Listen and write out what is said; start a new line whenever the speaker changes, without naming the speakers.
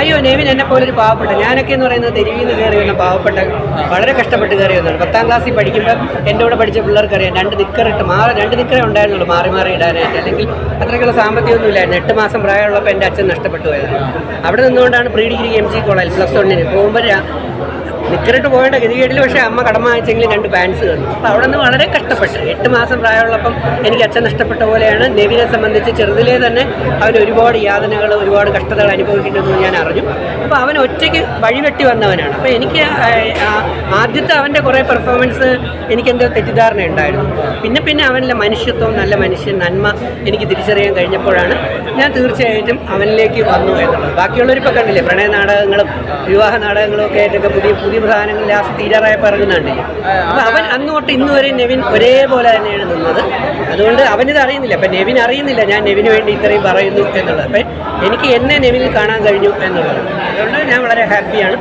അയ്യോ നെവിൻ എന്നെ പോലെ ഒരു പാവപ്പെട്ട. ഞാനൊക്കെ എന്ന് പറയുന്നത് തെരുവിൽ നിന്ന് കയറി വന്ന പാവപ്പെട്ട വളരെ കഷ്ടപ്പെട്ട് കയറി വന്നതാണ്. പത്താം ക്ലാസ്സിൽ പഠിക്കുമ്പോൾ എന്റെ കൂടെ പഠിച്ച പിള്ളേർക്കറിയാം രണ്ട് നിക്കറിട്ട് മാറി രണ്ട് നിക്കറേ ഉണ്ടായിരുന്നുള്ളൂ മാറി മാറി ഇടാനായിട്ട്. അല്ലെങ്കിൽ അത്രയ്ക്കുള്ള സാമ്പത്തികമൊന്നും ഇല്ലായിരുന്നു. എട്ട് മാസം പ്രായമുള്ളപ്പോൾ എന്റെ അച്ഛൻ നഷ്ടപ്പെട്ടു പോയതാണ്. അവിടെ നിന്നുകൊണ്ടാണ് pre degree M G college plus വണ്ണിന് പോകുമ്പോൾ നിക്കറിട്ട് പോയിട്ട് ഗതികേട്ടിൽ പക്ഷേ അമ്മ കടമ വാങ്ങിച്ചെങ്കിൽ രണ്ട് പാൻസ് തന്നു. അപ്പോൾ അവിടെ നിന്ന് വളരെ കഷ്ടപ്പെട്ട്. എട്ട് മാസം പ്രായമുള്ളപ്പം എനിക്ക് അച്ഛൻ നഷ്ടപ്പെട്ട പോലെയാണ്. നെവിനെ സംബന്ധിച്ച് ചെറുതിലേ തന്നെ അവൻ ഒരുപാട് യാതനകൾ ഒരുപാട് കഷ്ടതകൾ അനുഭവിക്കേണ്ടതെന്ന് ഞാൻ അറിഞ്ഞു. അപ്പോൾ അവൻ ഒറ്റയ്ക്ക് വഴിവെട്ടി വന്നവനാണ്. അപ്പോൾ എനിക്ക് ആദ്യത്തെ അവന്റെ കുറേ പെർഫോമൻസ് എനിക്കെന്തോ തെറ്റിദ്ധാരണ ഉണ്ടായിരുന്നു പിന്നെ പിന്നെ അവനിലെ മനുഷ്യത്വം നല്ല മനുഷ്യൻ നന്മ എനിക്ക് തിരിച്ചറിയാൻ കഴിഞ്ഞപ്പോഴാണ് ഞാൻ തീർച്ചയായിട്ടും അവനിലേക്ക് വന്നു എന്നുള്ളത്. ബാക്കിയുള്ളവരിപ്പോൾ കണ്ടില്ലേ പ്രണയ നാടകങ്ങളും വിവാഹ നാടകങ്ങളും ഒക്കെ ആയിട്ടൊക്കെ പുതിയ പുതിയ സാധനങ്ങൾ ലാസ്റ്റ് തീരാറായപ്പോൾ ഇറങ്ങുന്നുണ്ട് അപ്പം അവൻ അന്ന് തൊട്ട് ഇന്ന് വരെ നെവിൻ ഒരേപോലെ തന്നെയാണ് നിന്നത്. അതുകൊണ്ട് അവനിത് അറിയുന്നില്ല അപ്പം നെവിൻ അറിയുന്നില്ല ഞാൻ നെവിന് വേണ്ടി ഇത്രയും പറയുന്നു എന്നുള്ളത്. അപ്പം എനിക്ക് എന്നെ നെവിനിൽ കാണാൻ കഴിഞ്ഞു എന്നുള്ളത്. അതുകൊണ്ട് ഞാൻ വളരെ ഹാപ്പിയാണ്.